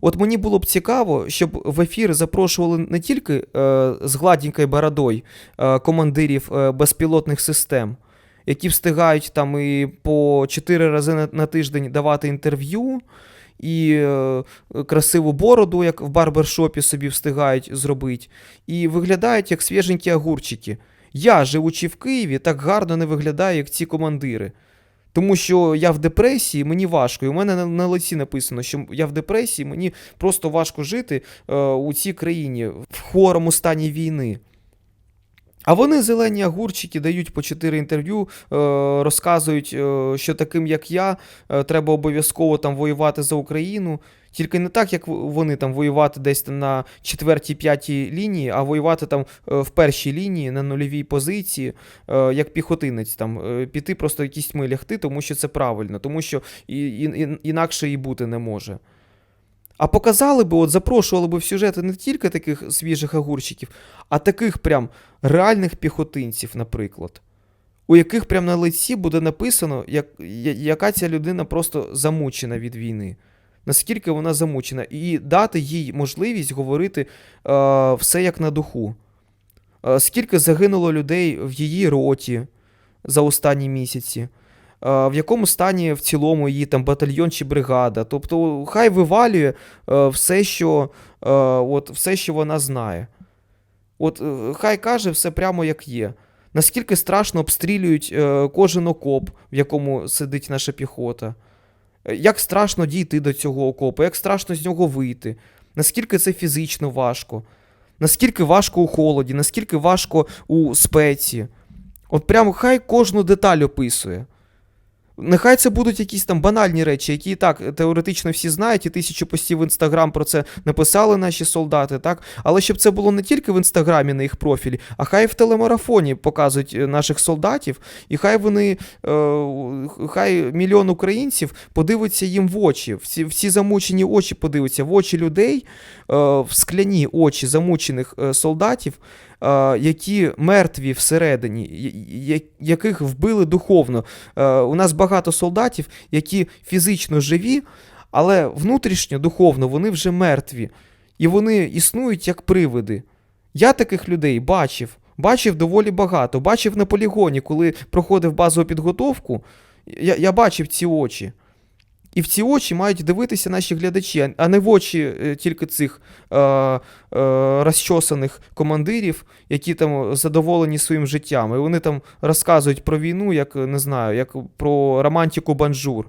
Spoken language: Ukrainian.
От мені було б цікаво, щоб в ефір запрошували не тільки е, з гладенькою бородою е, командирів е, безпілотних систем, які встигають там і по 4 рази на, на тиждень давати інтерв'ю, і е, красиву бороду, як в барбершопі собі встигають зробити, і виглядають як свіженькі огурчики. Я, живучи в Києві, так гарно не виглядаю, як ці командири. Тому що я в депресії, мені важко. І у мене на, на лиці написано, що я в депресії, мені просто важко жити е, у цій країні в хворому стані війни. А вони, зелені огурчики, дають по 4 інтерв'ю, е, розказують, е, що таким, як я, е, треба обов'язково там воювати за Україну. Тільки не так, як вони там воювати десь на четвертій, п'ятій лінії, а воювати там в першій лінії на нульовій позиції, як піхотинець, там піти просто якісь тьми лягти, тому що це правильно, тому що інакше і бути не може. А показали би, от запрошували би в сюжети не тільки таких свіжих огурчиків, а таких прям реальних піхотинців, наприклад, у яких прям на лиці буде написано, як, яка ця людина просто замучена від війни. Наскільки вона замучена, і дати їй можливість говорити е, все як на духу. Е, скільки загинуло людей в її роті за останні місяці, в якому стані в цілому її там батальйон чи бригада. Тобто, хай вивалює е, все, що, е, от, все, що вона знає. От е, хай каже все прямо як є. Наскільки страшно обстрілюють е, кожен окоп, в якому сидить наша піхота. Е, Як страшно дійти до цього окопу, як страшно з нього вийти, наскільки це фізично важко, наскільки важко у холоді, наскільки важко у спеці. От прямо хай кожну деталь описує. Нехай це будуть якісь там банальні речі, які так теоретично всі знають, і тисячу постів в інстаграм про це написали наші солдати, так? Але щоб це було не тільки в інстаграмі на їх профілі, а хай в телемарафоні показують е, наших солдатів, і хай вони, е, хай мільйон українців подивиться їм в очі, всі, всі замучені очі подивиться, в очі людей, е, в скляні очі замучених е, солдатів, е, які мертві всередині, яких вбили духовно. Е, У нас багато солдатів, які фізично живі, але внутрішньо, духовно, вони вже мертві. І вони існують як привиди. Я таких людей бачив. Бачив доволі багато. Бачив на полігоні, коли проходив базову підготовку. Я, я бачив ці очі. І в ці очі мають дивитися наші глядачі, а- не в очі е, тільки цих е, е, розчосаних командирів, які там задоволені своїм життям. І вони там розказують про війну, як не знаю, як про романтику банжур.